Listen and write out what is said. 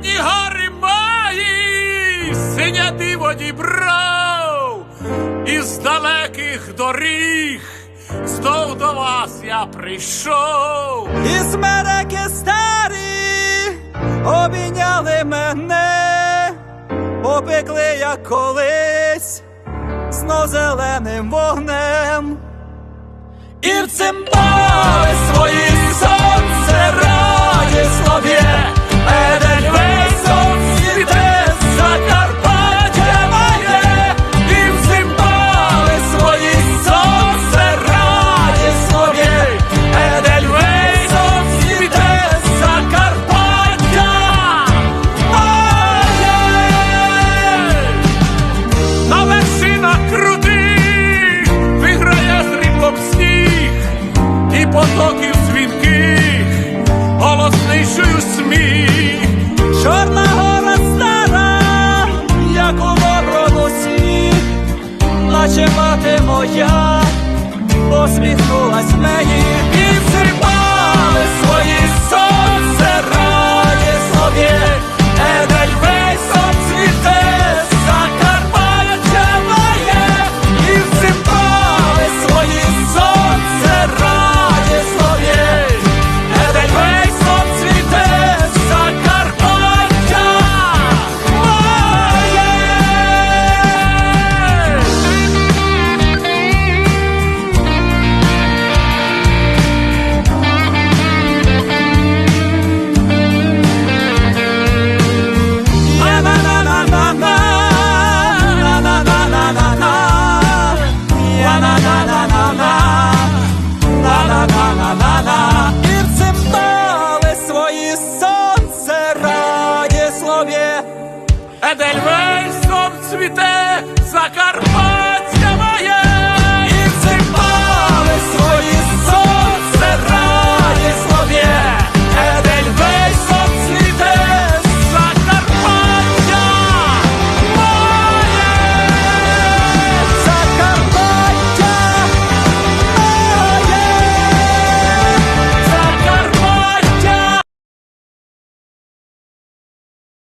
Блакитні гори мої, синя диво дібров, із далеких доріг знов до вас я прийшов. І смереки старі обійняли мене, опекли як колись, знов зеленим вогнем. І в цим свої потоків дзвінких, голосний чую сміх. Чорна гора стара, як у вороносі, плаче мати моя, посміхнулась мені Едельвейсом цвіте Закарпаття моє.